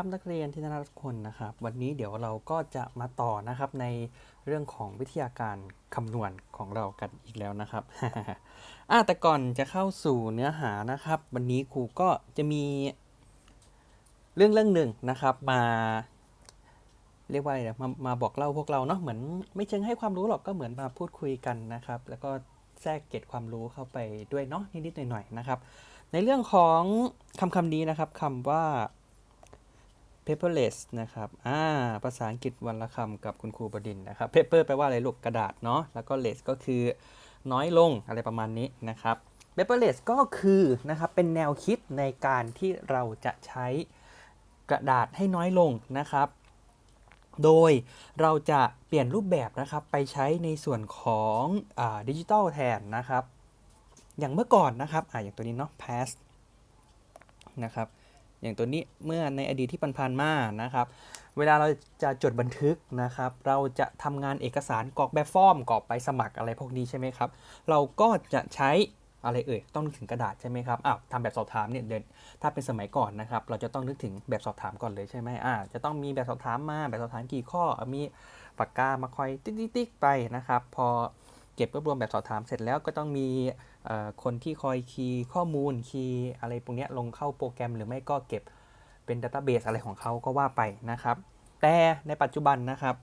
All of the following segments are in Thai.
ครับนักเรียนที่น่ารักทุกคนนะครับวันนี้เดี๋ยวเราก็จะมาต่อนะครับในเรื่องของวิทยาการคำนวณของเรากันอีกแล้วนะครับอะแต่ก่อนจะเข้าสู่เนื้อหานะครับ วันนี้ครูก็จะมีเรื่องเรื่องหนึ่งนะครับ มาเรียกว่าอะไรนะมามาบอกเล่าพวกเราเนาะเหมือนไม่เชิงให้ความรู้หรอกก็เหมือนมาพูดคุยกันนะครับ แล้วก็แทรกเก็บความรู้เข้าไปด้วยเนาะนิดๆหน่อยๆนะครับ ในเรื่องของคำคำนี้นะครับคำว่า paperless นะครับ อ่า ภาษาอังกฤษวันละคำกับคุณครูบดินนะครับ paper แปลว่าอะไรลูกกระดาษเนาะ แล้วก็ less ก็คือน้อยลงอะไรประมาณนี้นะครับ paperless ก็คือนะครับเป็นแนวคิดในการที่เราจะใช้กระดาษให้น้อยลงนะครับ โดยเราจะเปลี่ยนรูปแบบนะครับไปใช้ในส่วนของดิจิตอลแทนนะครับ อย่างเมื่อก่อนนะครับ อ่าอย่างตัวนี้เนาะ past นะครับ อย่างตัวนี้เมื่อในอดีตที่ผ่านๆมานะครับ เวลาเราจะจดบันทึกนะครับ เราจะทำงานเอกสารกรอกแบบฟอร์มกรอกไปสมัครอะไรพวกนี้ใช่ไหมครับ เราก็จะใช้อะไรเอ่ยต้องนึกถึงกระดาษใช่ไหมครับอ้าวทำแบบสอบถามเนี่ยเดินถ้าเป็นสมัยก่อนนะครับ เราจะต้องนึกถึงแบบสอบถามก่อนเลยใช่ไหมอ่าจะต้องมีแบบสอบถามมาแบบสอบถามกี่ข้อมีปากกามาคอยติ๊กติ๊กๆไปนะครับ พอเก็บรวบรวมแบบสอบถามเสร็จแล้วก็ต้องมี คนที่คอยคีย์ข้อมูลคีย์อะไรพวกนี้ลงเข้าโปรแกรม หรือไม่ก็เก็บเป็นดัต t ้าเบสอะไรของเขาก็ว่าไปนะครับ แต่ในปัจจุบันนะครับ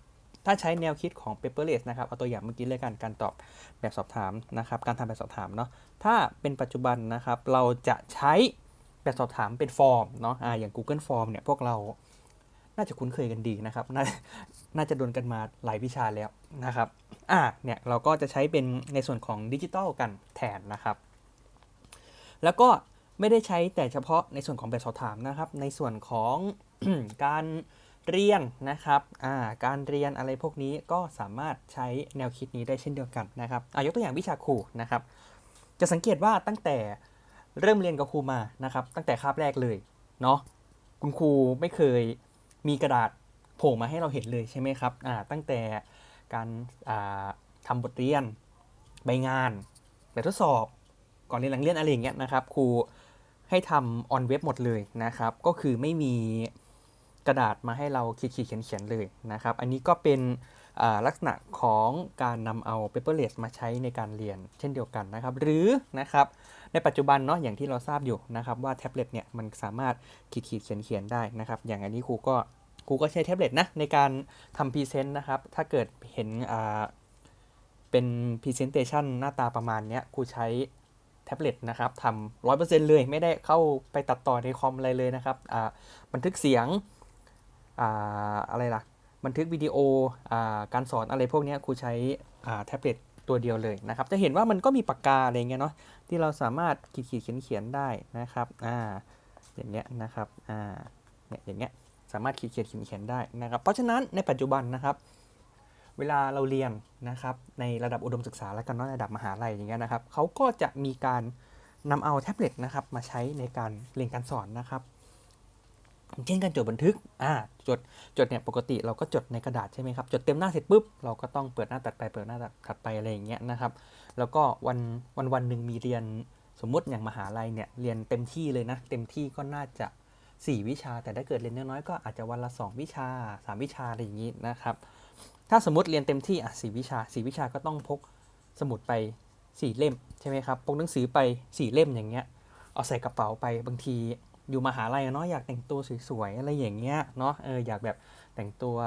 ถ้าใช้แนวคิดของ paperless นะครับ เอาตัวอย่างเมื่อกี้เลยกันการตอบแบบสอบถามนะครับ การทำแบบสอบถามเนาะ ถ้าเป็นปัจจุบันนะครับ เราจะใช้แบบสอบถามเป็นฟอร์มเนาะอ่าอย่าง Google Form เนี่ยพวกเราน่าจะคุ้นเคยกันดีนะครับนน่าจะโดนกันมาหลายวิชาแล้วนะครับ อ่าเนี่ยเราก็จะใช้เป็นในส่วนของดิจิตอลกันแทนนะครับ แล้วก็ไม่ได้ใช้แต่เฉพาะในส่วนของแบบสอบถามนะครับ ในส่วนของการเรียนนะครับอ่าการเรียนอะไรพวกนี้ก็สามารถใช้แนวคิดนี้ได้เช่นเดียวกันนะครับอ่ายกตัวอย่างวิชาครูนะครับ จะสังเกตว่าตั้งแต่เริ่มเรียนกับครูมานะครับ ตั้งแต่คาบแรกเลยเนาะคุณครูไม่เคยมีกระดาษโผล่มาให้เราเห็นเลยใช่ไหมครับอ่าตั้งแต่ การอ่าทำบทเรียนใบงานแบบทดสอบก่อนเรียนหลังเรียนอะไรอย่างเงี้ยนะครับครูให้ทำออนเว็บหมดเลยนะครับ ก็คือไม่มีกระดาษมาให้เราขีดขีดเขียนเขียนเลยนะครับ อันนี้ก็เป็นลักษณะของการนำเอา paperless มาใช้ในการเรียนเช่นเดียวกันนะครับ หรือนะครับในปัจจุบันเนาะอย่างที่เราทราบอยู่นะครับว่าแท็บเล็ตเนี่ยมันสามารถขีดขีดเขียนเขียนได้นะครับ อย่างอันนี้ครูก็ ครูก็ใช้แท็บเล็ตนะในการทำพรีเซนต์นะครับ ถ้าเกิดเห็นเป็น Presentation หน้าตาประมาณนี้ยครูใช้แท็บเล็ตนะครับทำร้อยเปอร์เซ็นต์เลย ไม่ได้เข้าไปตัดต่อในคอมอะไรเลยนะครับบันทึกเสียงออะไรล่ะ บันทึกวิดีโออการสอนอะไรพวกนี้ยครูใช้แท็บเล็ตตัวเดียวเลยนะครับ จะเห็นว่ามันก็มีปากกาอะไรเงี้ยเนาะที่เราสามารถขีดขีดเขียนเขียนๆได้นะครับ อ่า อย่างเงี้ยนะครับ อ่า เนี่ยอย่างเงี้ย สามารถขีดเขียนเขียนเขียนได้นะครับ เพราะฉะนั้นในปัจจุบันนะครับ เวลาเราเรียนนะครับในระดับอุดมศึกษาและกันนาะระดับมหาลัยอย่างเงี้ยนะครับเขาก็จะมีการนำเอาแท็บเล็ตนะครับมาใช้ในการเรียนการสอนนะครับเช่นการจดบันทึกอ่าจด จดเนี่ยปกติเราก็จดในกระดาษใช่ไหมครับ จดเต็มหน้าเสร็จปุ๊บ เราก็ต้องเปิดหน้าตัดไป เปิดหน้าถัดไปอะไรอย่างเงี้ยนะครับ แล้วก็วันวันวันหนึ่งมีเรียนสมมุติอย่างมหาลัยเนี่ยเรียนเต็มที่เลยนะ เต็มที่ก็น่าจะ 4 วิชา แต่ถ้าเกิดเรียนน้อยๆก็อาจจะวันละ 2 วิชา 3 วิชาอะไรอย่างนี้นะครับ ถ้าสมมติเรียนเต็มที่อะสวิชาสี่วิชาก็ต้องพกสมุดไปสี่เล่มใช่ไหมครับพกหนังสือไปสี่เล่มอย่างเงี้ยเอาใส่กระเป๋าไปบางทีอยู่มหาลัยเนาะอยากแต่งตัวสวยๆอะไรอย่างเงี้ยเนาะเอออยากแบบแต่งตัว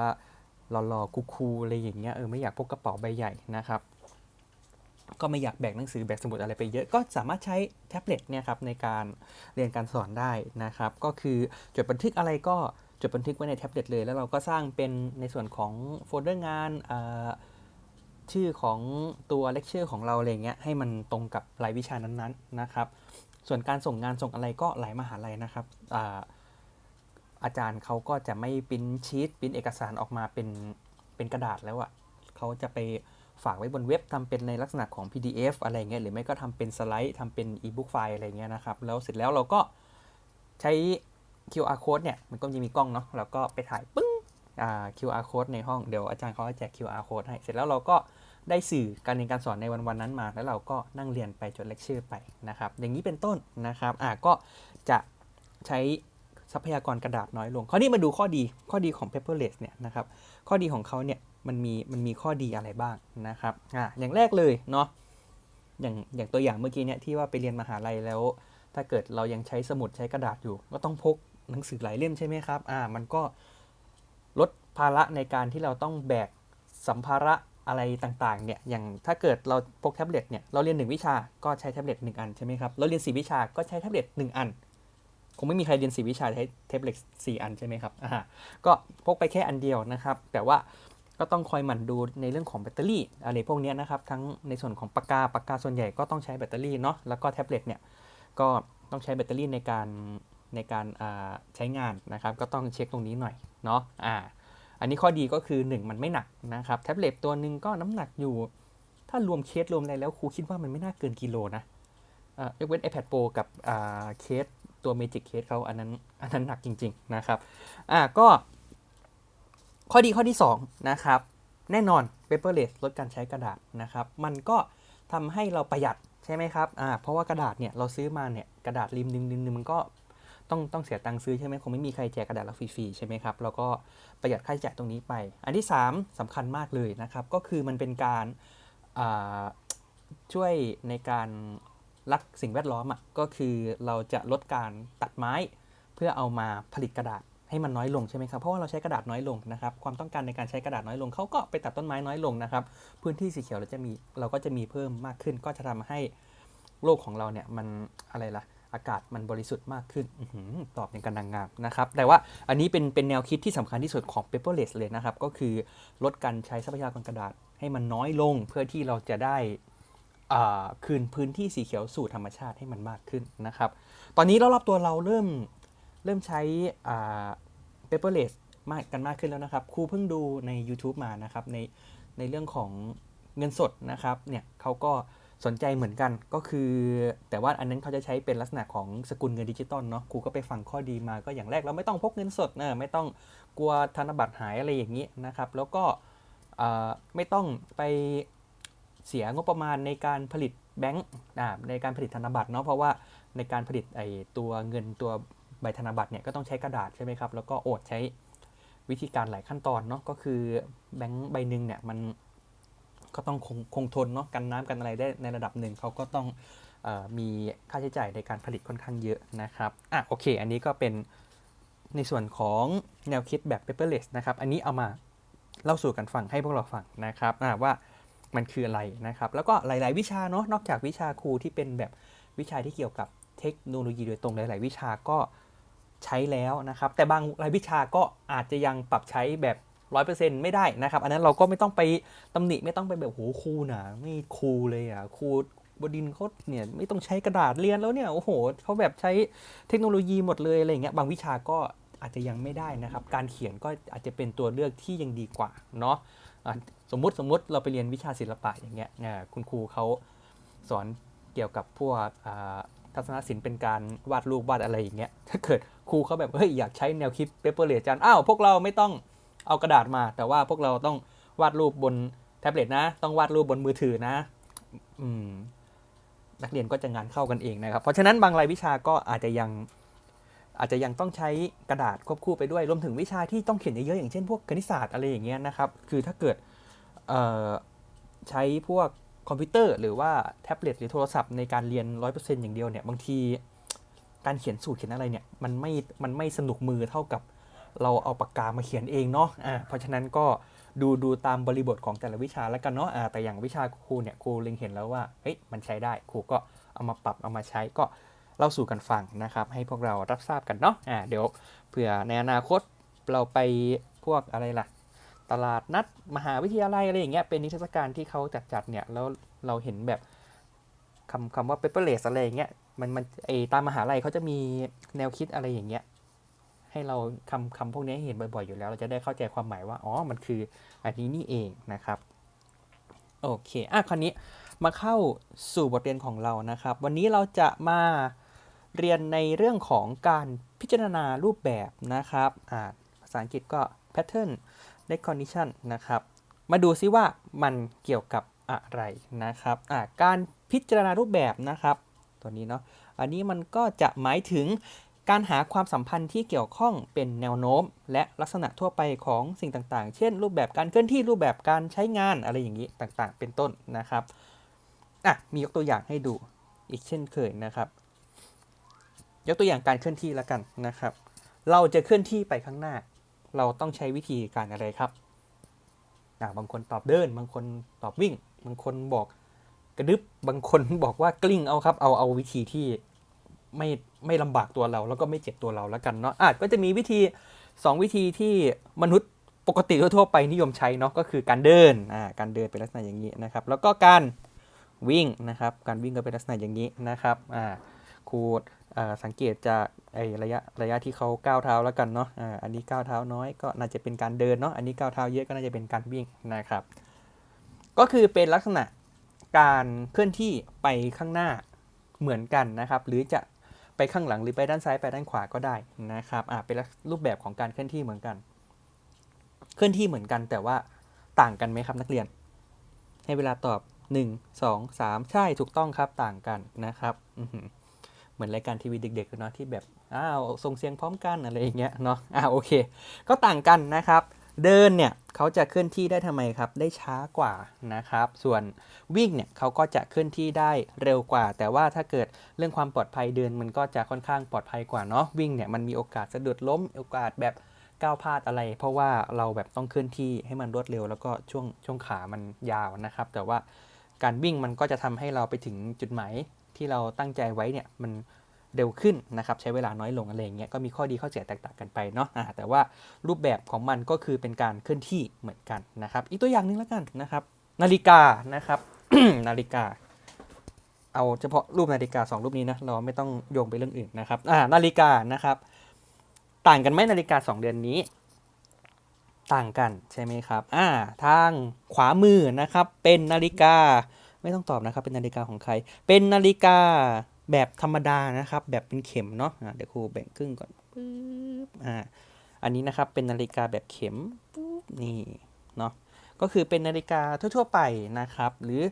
หล่อๆคูลๆอะไรอย่างเงี้ยเออไม่อยากพกกระเป๋าใบใหญ่นะครับ ก็ไม่อยากแบกหนังสือแบกสมุดอะไรไปเยอะ ก็สามารถใช้แท็บเล็ตเนี่ยครับในการเรียนการสอนได้นะครับ ก็คือจดบันทึกอะไรก็จดบันทึกไว้ในแท็บเล็ตเลย แล้วเราก็สร้างเป็นในส่วนของโฟลเดอร์งานชื่อของตัวเลคเชอร์ของเราอะไรเงี้ยให้มันตรงกับรายวิชานั้นๆนะครับ ส่วนการส่งงานส่งอะไรก็หลายมหาลัยนะครับอาอาจารย์เขาก็จะไม่ปิ้นชีตปิ้นเอกสารออกมาเป็นเป็นกระดาษแล้วอะ่ะเขาจะไป ฝากไว้บนเว็บทำเป็นในลักษณะของ PDF อะไรเงี้ยหรือไม่ก็ทำเป็นสไลด์ทำเป็น e-book ไฟล์อะไรเงี้ยนะครับ แล้วเสร็จแล้วเราก็ใช้ QR code เนี่ยมันก็จะมีกล้องเนาะแล้วก็ไปถ่ายปึ้งอ่า QR code ในห้องเดี๋ยวอาจารย์เขาจะแจก QR code ให้ เสร็จแล้วเราก็ได้สื่อการเรียนการสอนในวันวันๆนั้นมา แล้วเราก็นั่งเรียนไปจดเลคเชอร์ไปนะครับ อย่างนี้เป็นต้นนะครับอ่าก็จะใช้ทรัพยากรกระดาษน้อยลงคราวนี้มาดูข้อดีข้อดีของ paperless เนี่ยนะครับ ข้อดีของเขาเนี่ย มันมีมันมีข้อดีอะไรบ้างนะครับอ่าอย่างแรกเลยเนาะอย่างอย่างตัวอย่างเมื่อกี้เนี่ยที่ว่าไปเรียนมหาลัยแล้ว ถ้าเกิดเรายังใช้สมุดใช้กระดาษอยู่ ก็ต้องพกหนังสือหลายเล่มใช่ไหมครับอ่ามันก็ลดภาระในการที่เราต้องแบกสัมภาระอะไรต่างๆ เนี่ย อย่างถ้าเกิดเราพกแท็บเล็ตเนี่ย เราเรียนหนึ่งวิชา ก็ใช้แท็บเล็ตหนึ่งอันใช่ไหมครับ เราเรียนสี่วิชา ก็ใช้แท็บเล็ตหนึ่งอัน คงไม่มีใครเรียนสี่วิชาใช้แท็บเล็ตสี่อันใช่ไหมครับ อ่า ก็พกไปแค่อันเดียวนะครับ แต่ว่า ก็ต้องคอยหมั่นดูในเรื่องของแบตเตอรี่อะไรพวกนี้นะครับทั้งในส่วนของปากกาปากกาส่วนใหญ่ก็ต้องใช้แบตเตอรี่เนาะแล้วก็แท็บเล็ตเนี่ยก็ต้องใช้แบตเตอรี่ในการในการใช้งานนะครับ ก็ต้องเช็คตรงนี้หน่อยเนาะอ่าอันนี้ข้อดีก็คือ 1 มันไม่หนักนะครับแท็บเล็ตตัวหนึ่งก็น้ำหนักอยู่ ถ้ารวมเคสรวมอะไรแล้วครูคิดว่ามันไม่น่าเกินกิโลนะอ่ายกเว้น iPad Pro กับเคสตัว Magic Case เขาอันนั้นอันนั้นหนักจริง ๆ นะครับอ่าก็ ข้อดีข้อที่ 2 นะครับ แน่นอน paperless ลดการใช้กระดาษนะครับ มันก็ทำให้เราประหยัดใช่ไหมครับอ่าเพราะว่ากระดาษเนี่ยเราซื้อมาเนี่ยกระดาษริมนึงนึงนึงมันก็ต้องต้องเสียตังค์ซื้อใช่ไหมคงไม่มีใครแจกกระดาษเราฟรีๆใช่ไหมครับแล้วก็ประหยัดค่าใช้จ่ายตรงนี้ไป อันที่ 3สำคัญมากเลยนะครับ ก็คือมันเป็นการอ่าช่วยในการรักสิ่งแวดล้อมอะก็คือเราจะลดการตัดไม้ เพื่อเอามาผลิตกระดาษ ให้มันน้อยลงใช่ไหมครับเพราะว่าเราใช้กระดาษน้อยลงนะครับความต้องการในการใช้กระดาษน้อยลงเขาก็ไปตัดต้นไม้น้อยลงนะครับ พื้นที่สีเขียวเราจะมีเราก็จะมีเพิ่มมากขึ้น ก็จะทำให้โลกของเราเนี่ยมันอะไรล่ะอากาศมันบริสุทธิ์มากขึ้นอตอบอย่างกันดังงามนะครับ แต่ว่าอันนี้เป็นเป็นแนวคิดที่สำคัญที่สุดของ paperless เลยนะครับ ก็คือลดการใช้ทรัพยากรกระดาษให้มันน้อยลง เพื่อที่เราจะได้คืนพื้นที่สีเขียวสู่ธรรมชาติให้มันมากขึ้นนะครับ ตอนนี้รอบๆตัวเราเริ่ม เริ่มใช้อ่า paperless มากกันมากขึ้นแล้วนะครับ ครูเพิ่งดูใน YouTube มานะครับ ในในเรื่องของเงินสดนะครับ เนี่ยเขาก็สนใจเหมือนกันก็คือ แต่ว่าอันนั้นเขาจะใช้เป็นลักษณะของสกุลเงินดิจิตอลเนาะครูก็ไปฟังข้อดีมาก็อย่างแรกเราไม่ต้องพกเงินสดนะไม่ต้องกลัวธนบัตรหายอะไรอย่างนี้นะครับ แล้วก็ไม่ต้องไปเสียงบประมาณในการผลิตแบงก์ในการผลิตธนบัตรเนาะเพราะว่าในการผลิตไอตัวเงินตัว ใบธนบัตรเนี่ยก็ต้องใช้กระดาษใช่ไหมครับ แล้วก็โอดใช้วิธีการหลายขั้นตอนเนาะก็คือแบงค์ใบหนึ่งเนี่ยมันก็ต้องคงคงทนเนาะกันน้ำกันอะไรได้ในระดับหนึ่งเขาก็ต้องออมีค่าใช้จ่ายในการผลิตค่อนข้างเยอะนะครับอะโอเค อันนี้ก็เป็นในส่วนของแนวคิดแบบ paperless นะครับ อันนี้เอามาเล่าสู่กันฟังให้พวกเราฟังนะครับว่ามันคืออะไรนะครับ แล้วก็หลาย ๆ วิชาเนาะนอกจากวิชาครูที่เป็นแบบวิชาที่เกี่ยวกับเทคโนโลยีโดยตรงหลาย ๆ วิชาก็ ใช้แล้วนะครับ แต่บางรายวิชาก็อาจจะยังปรับใช้แบบร้อยเปอร์เซ็นต์ไม่ได้นะครับ อันนั้นเราก็ไม่ต้องไปตำหนิไม่ต้องไปแบบโหครูหนาไม่ครูเลยอะครูบดินเขาเนี่ยไม่ต้องใช้กระดาษเรียนแล้วเนี่ยโอ้โหเขาแบบใช้เทคโนโลยีหมดเลยอะไรเงี้ยบางวิชาก็อาจจะยังไม่ได้นะครับ การเขียนก็อาจจะเป็นตัวเลือกที่ยังดีกว่าเนาะะสมมุติสมมุติเราไปเรียนวิชาศิลปะอย่างเงี้ยอ่าคุณครูเขาสอนเกี่ยวกับพวก ทัศนศิลป์เป็นการวาดรูปวาดอะไรอย่างเงี้ยถ้าเกิดครูเขาแบบเฮ้ยอยากใช้แนวคิดเปเปอร์เลสจันอ้าวพวกเราไม่ต้องเอากระดาษมา แต่ว่าพวกเราต้องวาดรูปบนแท็บเล็ตนะ ต้องวาดรูปบนมือถือนะ อืมนักเรียนก็จะงานเข้ากันเองนะครับ เพราะฉะนั้นบางรายวิชาก็อาจจะยังอาจจะยังต้องใช้กระดาษควบคู่ไปด้วย รวมถึงวิชาที่ต้องเขียนเยอะๆอย่างเช่นพวกคณิตศาสตร์อะไรอย่างเงี้ยนะครับ คือถ้าเกิดใช้พวก คอมพิวเตอร์หรือว่าแท็บเล็ตหรือโทรศัพท์ในการเรียน 100%อย่างเดียวเนี่ยบางทีการเขียนสูตรเขียนอะไรเนี่ยมันไม่มันไม่สนุกมือเท่ากับเราเอาปากกามาเขียนเองเนาะอ่าเพราะฉะนั้นก็ดูดูตามบริบทของแต่ละวิชาแล้วกันเนาะอ่าแต่อย่างวิชาครูเนี่ยครูเล็งเห็นแล้วว่าเฮ้ยมันใช้ได้ครูก็เอามาปรับเอามาใช้ก็เล่าสู่กันฟังนะครับ ให้พวกเรารับทราบกันเนาะอ่าเดี๋ยวเผื่อในอนาคตเราไปพวกอะไรล่ะ ตลาดนัดมหาวิทยาลัยอะไรอย่างเงี้ยเป็นนิทรรศการที่เขาจัดจัดเนี่ยแล้วเราเห็นแบบคำคำว่า paperless อะไรอย่างเงี้ยมันมันไอตามมหาลัยเขาจะมีแนวคิดอะไรอย่างเงี้ยให้เราคำคำพวกนี้เห็นบ่อยๆอยู่แล้ว เราจะได้เข้าใจความหมายว่าอ๋อมันคืออันนี้นี่เองนะครับโอเคอะคราวนี้มาเข้าสู่บทเรียนของเรานะครับ วันนี้เราจะมาเรียนในเรื่องของการพิจารณารูปแบบนะครับอ่าภาษาอังกฤษก็ pattern recognition นะครับ มาดูซิว่ามันเกี่ยวกับอะไรนะครับอ่าการพิจารณารูปแบบนะครับ ตัวนี้เนาะ อันนี้มันก็จะหมายถึงการหาความสัมพันธ์ที่เกี่ยวข้องเป็นแนวโน้ม และลักษณะทั่วไปของสิ่งต่างๆ เช่น รูปแบบการเคลื่อนที่รูปแบบการใช้งานอะไรอย่างนี้ต่างๆ เป็นต้นนะครับ อะ มียกตัวอย่างให้ดูอีกเช่นเคยนะครับ ยกตัวอย่างการเคลื่อนที่แล้วกันนะครับ เราจะเคลื่อนที่ไปข้างหน้า เราต้องใช้วิธีการอะไรครับบางคนตอบเดิน บางคนตอบวิ่ง บางคนบอกกระดึบบางคนบอกว่ากลิ้งเอาครับ เอาเอาวิธีที่ไม่ไม่ลำบากตัวเรา แล้วก็ไม่เจ็บตัวเราแล้วกันเนาะอะก็จะมีวิธี 2 วิธีที่มนุษย์ปกติทั่วไปนิยมใช้เนาะก็คือการเดินอ่าการเดินเป็นลักษณะอย่างนี้นะครับ แล้วก็การวิ่งนะครับ การวิ่งก็เป็นลักษณะอย่างนี้นะครับอ่า ครูสังเกตจากไอระยะระยะที่เขาก้าวเท้าแล้วกันเนาะออันนี้ก้าวเท้าน้อยก็น่าจะเป็นการเดินเนาะ อันนี้ก้าวเท้าเยอะก็น่าจะเป็นการวิ่งนะครับ ก็คือเป็นลักษณะการเคลื่อนที่ไปข้างหน้าเหมือนกันนะครับ หรือจะไปข้างหลังหรือไปด้านซ้ายไปด้านขวาก็ได้นะครับ อ่าเป็นรูปแบบของการเคลื่อนที่เหมือนกัน เคลื่อนที่เหมือนกันแต่ว่าต่างกันไหมครับนักเรียน ให้เวลาตอบ 1 2 3 ใช่ถูกต้องครับต่างกันนะครับ อือ เหมือนรายการทีวีเด็กๆเลยเนาะที่แบบอ้าวส่งเสียงพร้อมกันอะไรอย่างเงี้ยเนาะอ่าโอเค ก็ต่างกันนะครับ เดินเนี่ยเขาจะเคลื่อนที่ได้ทำไมครับ ได้ช้ากว่านะครับ ส่วนวิ่งเนี่ยเขาก็จะเคลื่อนที่ได้เร็วกว่า แต่ว่าถ้าเกิดเรื่องความปลอดภัยเดินมันก็จะค่อนข้างปลอดภัยกว่าเนาะวิ่งเนี่ยมันมีโอกาสสะดุดล้มโอกาสแบบก้าวพลาดอะไร เพราะว่าเราแบบต้องเคลื่อนที่ให้มันรวดเร็ว แล้วก็ช่วงช่วงขามันยาวนะครับ แต่ว่าการวิ่งมันก็จะทำให้เราไปถึงจุดหมาย ที่เราตั้งใจไว้เนี่ยมันเร็วขึ้นนะครับใช้เวลาน้อยลงอะไรอย่างเงี้ยก็มีข้อดีข้อเสียแตกต่างกันไปเนาะอ่าแต่ว่ารูปแบบของมันก็คือเป็นการเคลื่อนที่เหมือนกันนะครับ อีกตัวอย่างหนึงแล้วกันนะครับ นาฬิกานะครับนาฬิกา เอาเฉพาะรูปนาฬิกาสองรูปนี้นะเราไม่ต้องโยงไปเรื่องอื่นนะครับนาฬิกานะครับ ต่างกันไหมนาฬิกาสองเดือนนี้ ต่างกันใช่ไหมครับอ่าทางขวามือนะครับเป็นนาฬิกา ไม่ต้องตอบนะครับ เป็นนาฬิกาของใคร เป็นนาฬิกาแบบธรรมดานะครับ แบบเป็นเข็มเนาะะเดี๋ยวครูแบ่งครึ่งก่อนปึ๊บอ่าอันนี้นะครับเป็นนาฬิกาแบบเข็มปุ๊บนี่เนาะก็คือเป็นนาฬิกาทั่ว ๆ ไปนะครับ หรือ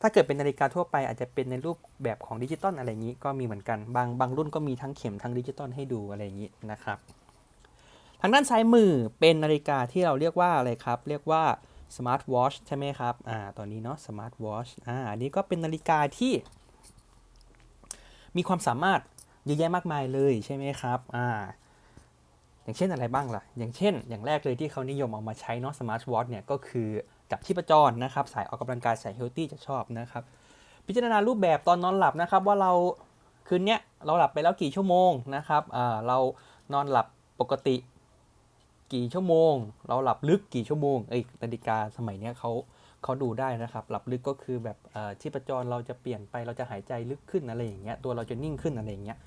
ถ้าเกิดเป็นนาฬิกาทั่วไปอาจจะเป็นในรูปแบบของดิจิตอลอะไรอย่างนี้ก็มีเหมือนกัน บางบางรุ่นก็มีทั้งเข็มทั้งดิจิตอลให้ดูอะไรอย่างนี้นะครับ ทางด้านซ้ายมือเป็นนาฬิกาที่เราเรียกว่าอะไรครับ เรียกว่า smart watch ใช่ไหมครับ อ่า ตอนนี้เนาะ smart watch อ่า อันนี้ก็เป็นนาฬิกาที่ มีความสามารถเยอะแยะมากมายเลยใช่ไหมครับ อ่า อย่างเช่นอะไรบ้างล่ะ อย่างเช่น อย่างแรกเลยที่เขานิยมเอามาใช้เนาะ smart watch เนี่ยก็คือจับชีพจรนะครับ สายออกกำลังกายสายเฮลตี้จะชอบนะครับ พิจารณารูปแบบตอนนอนหลับนะครับ ว่าเราคืนเนี้ยเราหลับไปแล้วกี่ชั่วโมงนะครับ อ่า เรานอนหลับปกติ กี่ชั่วโมง เราหลับลึกกี่ชั่วโมงเอ้นาฬิกาสมัยนี้เขาเขาดูได้นะครับ หลับลึกก็คือแบบชีพจรเราจะเปลี่ยนไปเราจะหายใจลึกขึ้นอะไรอย่างเงี้ยตัวเราจะนิ่งขึ้นอะไรอย่างเงี้ย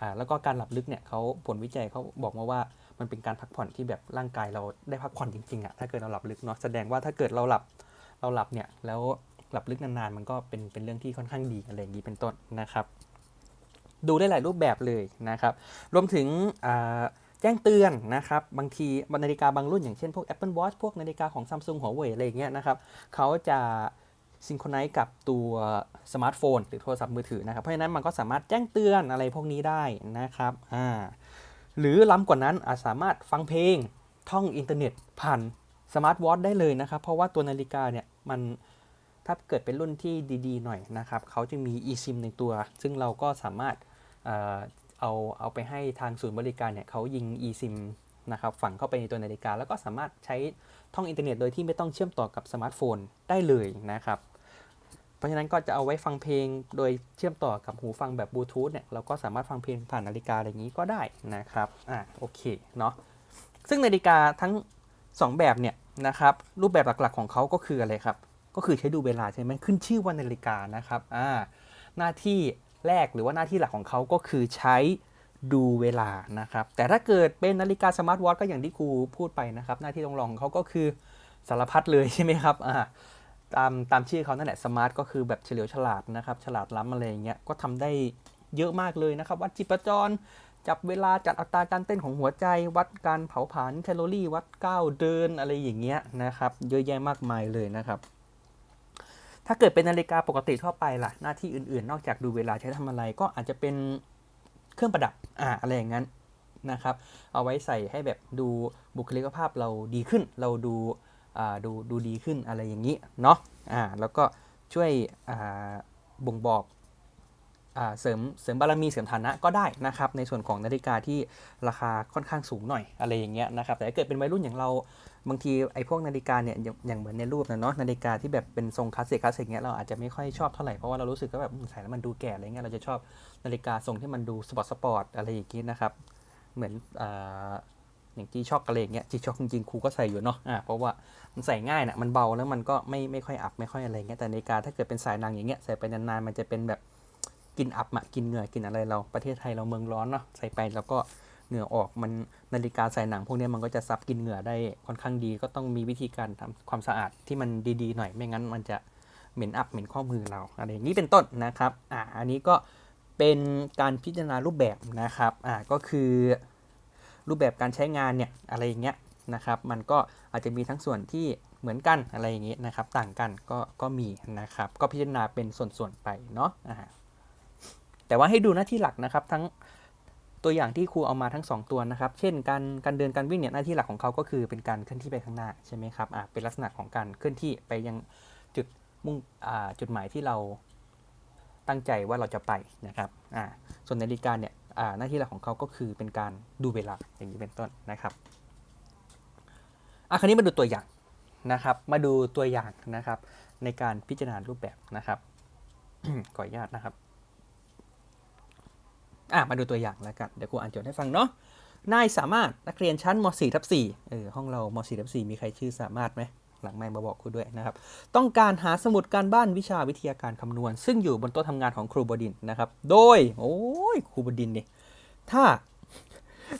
อ่าแล้วก็การหลับลึกเนี่ยเขาผลวิจัยเขาบอกมาว่ามันเป็นการพักผ่อนที่แบบร่างกายเราได้พักผ่อนจริงๆอะถ้าเกิดเราหลับลึกเนาะแสดงว่าถ้าเกิดเราหลับเราหลับเนี่ยแล้วหลับลึกนานๆ มันก็เป็นเป็นเรื่องที่ค่อนข้างดีอะไรอย่างนี้เป็นต้นนะครับ ดูได้หลายรูปแบบเลยนะครับ รวมถึงอ่า แจ้งเตือนนะครับ บางทีนาฬิกาบางรุ่นอย่างเช่นพวก Apple Watch พวกนาฬิกาของ Samsung หัวเว่ยอะไรอย่างเงี้ยนะครับเขาจะซิงโครไนซ์กับตัวสมาร์ทโฟน หรือโทรศัพท์มือถือนะครับ เพราะฉะนั้นมันก็สามารถแจ้งเตือนอะไรพวกนี้ได้นะครับอ่าหรือล้ำกว่านั้นอาจสามารถฟังเพลงท่องอินเทอร์เน็ตผ่านสมาร์ทวอทได้เลยนะครับ เพราะว่าตัวนาฬิกาเนี่ยมันถ้าเกิดเป็นรุ่นที่ดี ๆ หน่อยนะครับเขาจะมี eSIM ในตัว ซึ่งเราก็สามารถ เอาเอาไปให้ทางศูนย์บริการเนี่ยเขายิง eSIM นะครับฝังเข้าไปในตัวนาฬิกา แล้วก็สามารถใช้ท่องอินเทอร์เน็ตโดยที่ไม่ต้องเชื่อมต่อกับสมาร์ทโฟนได้เลยนะครับเพราะฉะนั้นก็จะเอาไว้ฟังเพลงโดยเชื่อมต่อกับหูฟังแบบบลูทูธเนี่ยเราก็สามารถฟังเพลงผ่านนาฬิกาอะไรอย่างนี้ก็ได้นะครับอ่าโอเคเนาะซึ่งนาฬิกาทั้ง 2 แบบเนี่ยนะครับรูปแบบหลักๆของเขาก็คืออะไรครับ ก็คือใช้ดูเวลาใช่ไหมขึ้นชื่อว่านาฬิกานะครับอ่าหน้าที่ แรกหรือว่าหน้าที่หลักของเขาก็คือใช้ดูเวลานะครับ แต่ถ้าเกิดเป็นนาฬิกาสมาร์ทวอทก็อย่างที่ครูพูดไปนะครับ หน้าที่รองๆของเขาก็คือสารพัดเลยใช่ไหมครับอ่าตามตามชื่อเขานั่นแหละสมาร์ทก็คือแบบเฉลียวฉลาดนะครับฉลาดล้ำอะไรอย่างเงี้ยก็ทำได้เยอะมากเลยนะครับ วัดจิปจร จับเวลาจัดอัตราการเต้นของหัวใจ วัดการเผาผลาญแคลอรี่ วัดก้าวเดินอะไรอย่างเงี้ยนะครับ เยอะแยะมากมายเลยนะครับ ถ้าเกิดเป็นนาฬิกาปกติทั่วไปล่ะ หน้าที่อื่นๆ นอกจากดูเวลาใช้ทำอะไรก็อาจจะเป็นเครื่องประดับอ่าอะไรอย่างนั้นนะครับ เอาไว้ใส่ให้แบบดูบุคลิกภาพเราดีขึ้น เราดูอ่าดูดูดีขึ้นอะไรอย่างนี้เนาะอ่าแล้วก็ช่วยอ่าบ่งบอก เสริมเสริมบารมีเสริมฐานะก็ได้นะครับ ในส่วนของนาฬิกาที่ราคาค่อนข้างสูงหน่อยอะไรอย่างเงี้ยนะครับแต่ถ้าเกิดเป็นวัยรุ่นอย่างเราบางทีไอ้พวกนาฬิกาเนี่ยอย่างเหมือนในรูปนะเนาะนาฬิกาที่แบบเป็นทรงคลาสสิกคลาสสิกเงี้ยเราอาจจะไม่ค่อยชอบเท่าไหร่เพราะว่าเรารู้สึกว่าแบบใส่แล้วมันดูแก่อะไรเงี้ยเราจะชอบนาฬิกาทรงที่มันดูสปอร์ตสปอร์ตอะไรอย่างงี้นะครับเหมือนอ่าอย่างจีช็อกอะไรอย่างเงี้ยจีช็อกจริงๆครูก็ใส่อยู่เนาะอ่าเพราะว่ามันใส่ง่ายนะมันเบาแล้วมันก็ไม่ไม่ค่อยอับไม่ค่อยอะไรเงี้ยแต่นาฬิกาถ้าเกิดเป็นสายนางอย่างเงี้ยใส่ไปนานๆมันจะเป็นแบบ กินอับอะกินเหงื่อกินอะไรเราประเทศไทยเราเมืองร้อนเนาะใส่ไปแล้วก็เหงื่อออกมันนาฬิกาใส่หนังพวกนี้มันก็จะซับกินเหงื่อได้ค่อนข้างดี ก็ต้องมีวิธีการทำความสะอาดที่มันดีๆหน่อยไม่งั้นมันจะเหม็นอับเหม็นข้อมือเราอะไรอย่างนี้เป็นต้นนะครับอ่าอันนี้ก็เป็นการพิจารณารูปแบบนะครับอ่าก็คือรูปแบบการใช้งานเนี่ยอะไรอย่างเงี้ยนะครับมันก็อาจจะมีทั้งส่วนที่เหมือนกันอะไรอย่างงี้นะครับ ต่างกันก็ก็มีนะครับ ก็พิจารณาเป็นส่วนๆไปเนาะอ่า แต่ว่าให้ดูหน้าที่หลักนะครับ ทั้งตัวอย่างที่ครูเอามาทั้ง 2 ตัวนะครับ เช่น การการเดินการวิ่งเนี่ยหน้าที่หลักของเขาก็คือเป็นการเคลื่อนที่ไปข้างหน้าใช่ไหมครับอ่าเป็นลักษณะของการเคลื่อนที่ไปยังจุดมุ่งอ่าจุดหมายที่เราตั้งใจว่าเราจะไปนะครับอ่าส่วนนาฬิกาเนี่ยอ่าหน้าที่หลักของเขาก็คือเป็นการดูเวลาอย่างนี้เป็นต้นนะครับอะคราวนี้มาดูตัวอย่างนะครับ มาดูตัวอย่างนะครับ ในการพิจารณารูปแบบนะครับขออนุญาตนะครับ อะมาดูตัวอย่างแล้วกัน เดี๋ยวครูอ่านโจทย์ให้ฟังเนาะ นายสามารถนักเรียนชั้นม .4 ทับ4เออห้องเราม .4 ทับ4มีใครชื่อสามารถไหมหลังไม่มาบอกครูด้วยนะครับ ต้องการหาสมุดการบ้านวิชาวิทยาการคำนวณ ซึ่งอยู่บนโต๊ะทำงานของครูบดินนะครับ โดย โอ้ยครูบดินเนี่ยถ้า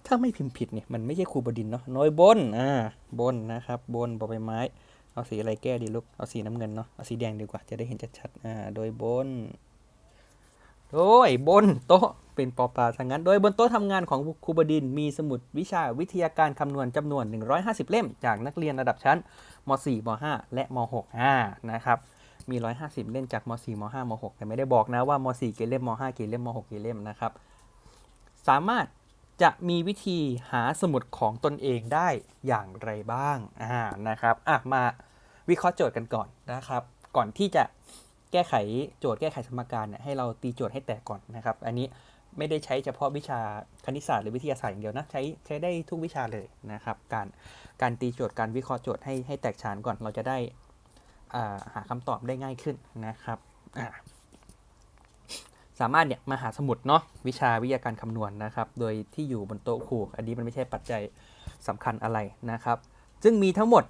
ถ้าไม่พิมพ์ผิดเนี่ยมันไม่ใช่ครูบดินเนาะน้อยบนอ่าบนนะครับ บนบอใบไม้ เอาสีอะไรแก้ดีลูก เอาสีน้ำเงินเนาะ เอาสีแดงดีกว่าจะได้เห็นชัดๆอ่าโดยบน โดยบนโต๊ะเป็นปอปลาทางนั้น โดยบนโต๊ะทำงานของครูบดินมีสมุดวิชาวิทยาการคำนวณจำนวน 150 เล่ม จากนักเรียนระดับชั้นม .4 ม .5 และม .6 นะครับมี 150 เล่มจากม .4 ม .5 ม .6 แต่ไม่ได้บอกนะว่าม .4 กี่เล่มม .5 กี่เล่มม .6 กี่เล่มนะครับ สามารถจะมีวิธีหาสมุดของตนเองได้อย่างไรบ้างอ่านะครับอะมาวิเคราะห์โจทย์กันก่อนนะครับ ก่อนที่จะ แก้ไขโจทย์แก้ไขสมการเนี่ยให้เราตีโจทย์ให้แตกก่อนนะครับ อันนี้ไม่ได้ใช้เฉพาะวิชาคณิตศาสตร์หรือวิทยาศาสตร์อย่างเดียวนะใช้ใช้ได้ทุกวิชาเลยนะครับ การการตีโจทย์การวิเคราะห์โจทย์ให้ให้แตกฉานก่อนเราจะได้อ่าหาคำตอบได้ง่ายขึ้นนะครับสามารถเนี่ยมาหาสมุดเนาะวิชาวิทยาการคำนวณนะครับ โดยที่อยู่บนโต๊ะครูอันนี้มันไม่ใช่ปัจจัยสำคัญอะไรนะครับ ซึ่งมีทั้งหมด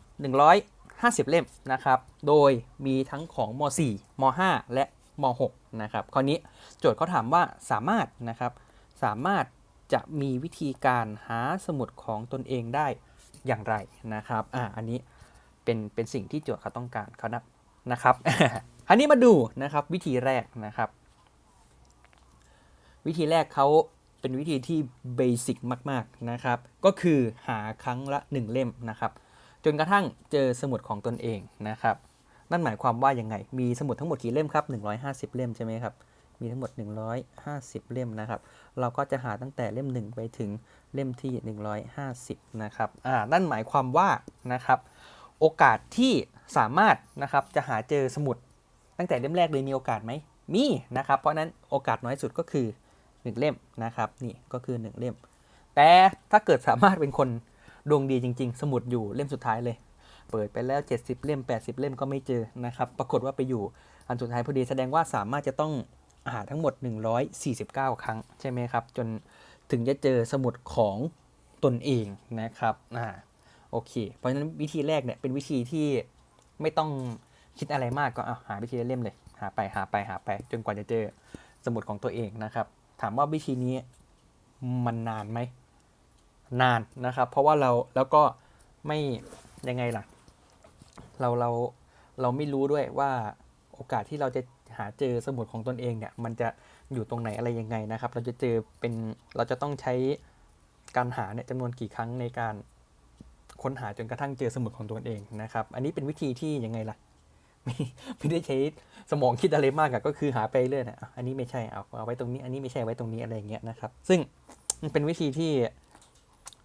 50 เล่มนะครับ โดยมีทั้งของม .4 ม .5 และม .6 นะครับ คราวนี้โจทย์เขาถามว่าสามารถนะครับ สามารถจะมีวิธีการหาสมุดของตนเองได้อย่างไรนะครับ อ่า อันนี้เป็นเป็นสิ่งที่โจทย์เขาต้องการเขานะนะครับ อันนี้มาดูนะครับวิธีแรกนะครับ วิธีแรกเขาเป็นวิธีที่เบสิกมาก ๆนะครับ ก็คือหาครั้งละ 1 เล่มนะครับ จนกระทั่งเจอสมุดของตนเองนะครับนั่นหมายความว่ายังไง มีสมุดทั้งหมดกี่เล่มครับ 150 เล่มใช่ไหมครับ มีทั้งหมด 150 เล่มนะครับ เราก็จะหาตั้งแต่เล่ม 1 ไปถึงเล่มที่ 150 นะครับ อ่า นั่นหมายความว่านะครับ โอกาสที่สามารถนะครับจะหาเจอสมุด ตั้งแต่เล่มแรกเลยมีโอกาสไหม มีนะครับ เพราะนั้นโอกาสน้อยสุดก็คือ 1 เล่มนะครับ นี่ก็คือ 1 เล่ม แต่ถ้าเกิดสามารถเป็นคน ดวงดีจริง ๆ สมุดอยู่เล่มสุดท้ายเลย เปิดไปแล้ว 70 เล่ม 80 เล่มก็ไม่เจอนะครับ ปรากฏว่าไปอยู่อันสุดท้ายพอดีแสดงว่าสามารถจะต้องหาทั้งหมด 149 ครั้งใช่ไหมครับ จนถึงจะเจอสมุดของตนเองนะครับอ่าโอเค เพราะฉะนั้นวิธีแรกเนี่ยเป็นวิธีที่ไม่ต้องคิดอะไรมากก็เอาหาวิธีเล่มเลย หาไปหาไปหาไป จนกว่าจะเจอสมุดของตัวเองนะครับ ถามว่าวิธีนี้มันนานไหม นานนะครับ เพราะว่าเราแล้วก็ไม่ยังไงล่ะ เราเราเราไม่รู้ด้วยว่าโอกาสที่เราจะหาเจอสมุดของตนเองเนี่ย มันจะอยู่ตรงไหนอะไรยังไงนะครับ เราจะเจอเป็นเราจะต้องใช้การหาเนี่ยจำนวนกี่ครั้งในการค้นหาจนกระทั่งเจอสมุดของตนเองนะครับ อันนี้เป็นวิธีที่ยังไงล่ะไม่ได้ใช้สมองคิดอะไรมากอะก็คือหาไปเรื่อยนะอะอันนี้ไม่ใช่เอาเอาไว้ตรงนี้ อันนี้ไม่ใช่ไว้ตรงนี้อะไรอย่างเงี้ยนะครับ ซึ่งมันเป็นวิธีที่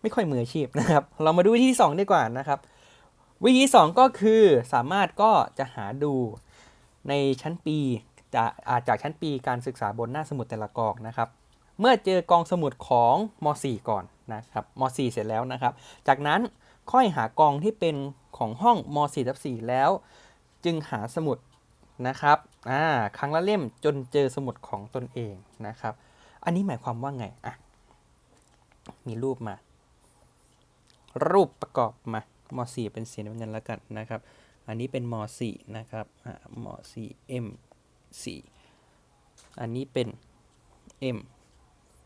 ไม่ค่อยมืออาชีพนะครับ เรามาดูวิธีที่สองดีกว่านะครับ วิธีที่สองก็คือสามารถก็จะหาดูในชั้นปีจะอาจากชั้นปีการศึกษาบนหน้าสมุดแต่ละกองนะครับ เมื่อเจอกองสมุดของม .4 ก่อนนะครับม .4 เสร็จแล้วนะครับ จากนั้นค่อยหากองที่เป็นของห้องม .4 ทับ4แล้ว จึงหาสมุดนะครับอ่าครั้งละเล่มจนเจอสมุดของตนเองนะครับ อันนี้หมายความว่าไงอะมีรูปมา รูปประกอบมาม .4 เป็นสีน้ำเงินแล้วกันนะครับ อันนี้เป็นม .4 นะครับอ่าม .4 M 4อันนี้เป็น M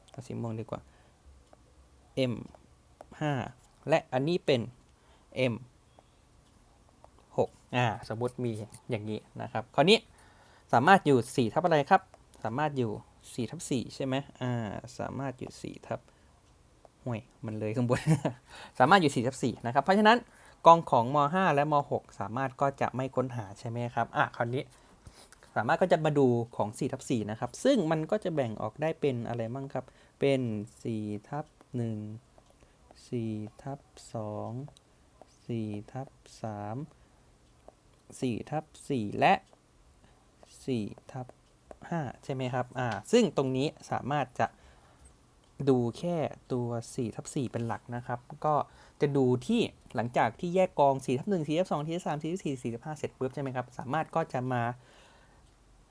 เอาสีม่วงดีกว่า M 5และอันนี้เป็น M 6อ่าสมมติมีอย่างนี้นะครับ คราวนี้สามารถอยู่4ทับอะไรครับ สามารถอยู่4ทับ4ใช่ไหมอ่าสามารถอยู่4ทับ ห่วยมันเลยข้างบน สามารถอยู่4ทับ4นะครับ เพราะฉะนั้นกองของม 5 และม 6 สามารถก็จะไม่ค้นหาใช่ไหมครับ อะ คราวนี้ สามารถก็จะมาดูของ4ทับ4นะครับ ซึ่งมันก็จะแบ่งออกได้เป็นอะไรบ้างครับ เป็น4ทับ1 4ทับ2 4ทับ3 4ทับ4และ4ทับ5ใช่ไหมครับ อ่า ซึ่งตรงนี้สามารถจะ ดูแค่ตัว4ทับ4เป็นหลักนะครับ ก็จะดูที่หลังจากที่แยกกอง4ทับ1 4ทับ2 4ทับ3 4ทับ4 4ทับ5เสร็จปุ๊บใช่ไหมครับ สามารถก็จะมา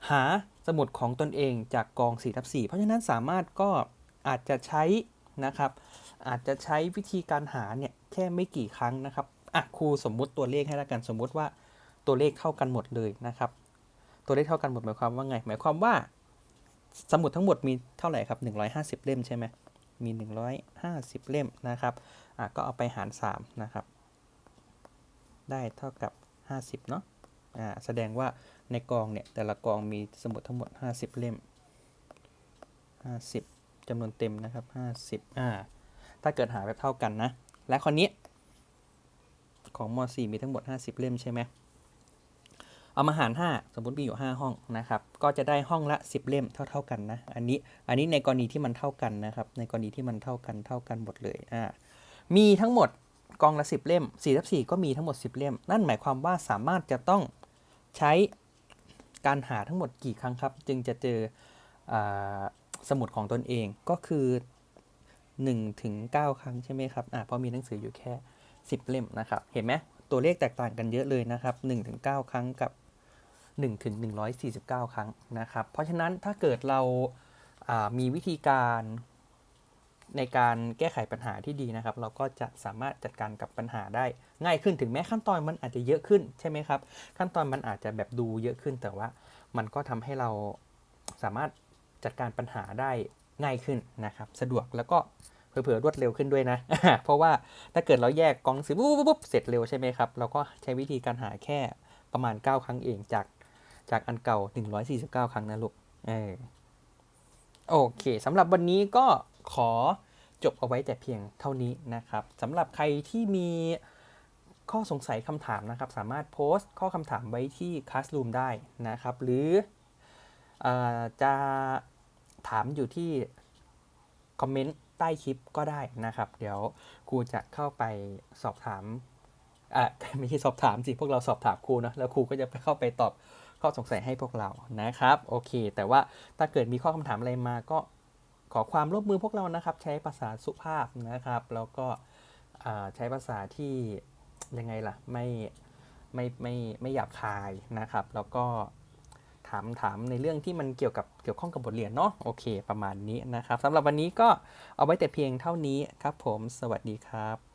หาสมุดของตนเองจากกอง4ทับ4เพราะฉะนั้นสามารถก็อาจจะใช้นะครับ อาจจะใช้วิธีการหาเนี่ยแค่ไม่กี่ครั้งนะครับอะครูสมมุติตัวเลขให้ล้วกันสมมุติว่าตัวเลขเท่ากันหมดเลยนะครับ ตัวเลขเท่ากันหมดหมายความว่าไง หมายความว่า สมุดทั้งหมดมีเท่าไหร่ครับ 150 เล่มใช่ไหมมี 150 เล่มนะครับอะก็เอาไปหาร 3 นะครับ ได้เท่ากับ 50 เนาะอ่าแสดงว่าในกองเนี่ยแต่ละกองมีสมุดทั้งหมด 50 เล่ม 50จำนวนเต็มนะครับ 50อ่าถ้าเกิดหาแบบเท่ากันนะ และคนนี้ ของม .4 มีทั้งหมด 50 เล่มใช่ไหม เอามาหาร 5 สมมติมีอยู่ 5 ห้องนะครับ ก็จะได้ห้องละ 10 เล่มเท่า ๆกันนะ อันนี้ อันนี้ในกรณีที่มันเท่ากันนะครับ ในกรณีที่มันเท่ากันเท่ากันหมดเลย อ่า มีทั้งหมดกองละ 10 เล่ม4ทับ4ก็มีทั้งหมด 10 เล่ม นั่นหมายความว่าสามารถจะต้องใช้การหาทั้งหมดกี่ครั้งครับ จึงจะเจออสมุดของตนเองก็คือ1ถึง9ครั้งใช่ไหมครับอ่าเพราะมีหนังสืออยู่แค่ 10 เล่มนะครับ เห็นไหมตัวเลขแตกต่างกันเยอะเลยนะครับ1ถึง9ครั้งกับ 1ถึง149 ครั้งนะครับ เพราะฉะนั้นถ้าเกิดเราามีวิธีการในการแก้ไขปัญหาที่ดีนะครับ เราก็จะสามารถจัดการกับปัญหาได้ง่ายขึ้นถึงแม้ขั้นตอนมันอาจจะเยอะขึ้นใช่ไหมครับ ขั้นตอนมันอาจจะแบบดูเยอะขึ้นแต่ว่ามันก็ทำให้เราสามารถจัดการปัญหาได้ง่ายขึ้นนะครับ สะดวกแล้วก็เผื่อรวดเร็วขึ้นด้วยนะ เพราะว่าถ้าเกิดเราแยกกองหนังสือปุ๊บปุ๊บปุ๊บเสร็จเร็วใช่ไหมครับ เราก็ใช้วิธีการหาแค่ประมาณ 9 ครั้งเองจาก จากอันเก่า 149 ครั้งนะลูกเออโอเคสำหรับวันนี้ก็ขอจบเอาไว้แต่เพียงเท่านี้นะครับสำหรับใครที่มีข้อสงสัยคำถามนะครับ สามารถโพสต์ข้อคำถามไว้ที่ Classroom ได้นะครับ หรือเออจะถามอยู่ที่คอมเมนต์ใต้คลิปก็ได้นะครับ เดี๋ยวครูจะเข้าไปสอบถามอะไม่ใช่สอบถามสิ พวกเราสอบถามครูนะแล้วครูก็จะไปเข้าไปตอบ ข้อสงสัยให้พวกเรานะครับ โอเค แต่ว่าถ้าเกิดมีข้อคำถามอะไรมาก็ขอความร่วมมือพวกเรานะครับ ใช้ภาษาสุภาพนะครับ แล้วก็ใช้ภาษาที่ยังไงล่ะไม่ไม่ไม่ไม่หยาบคายนะครับ แล้วก็ถามถามในเรื่องที่มันเกี่ยวกับเกี่ยวข้องกับบทเรียนเนาะโอเค ประมาณนี้นะครับสำหรับวันนี้ก็เอาไว้แต่เพียงเท่านี้ครับผม สวัสดีครับ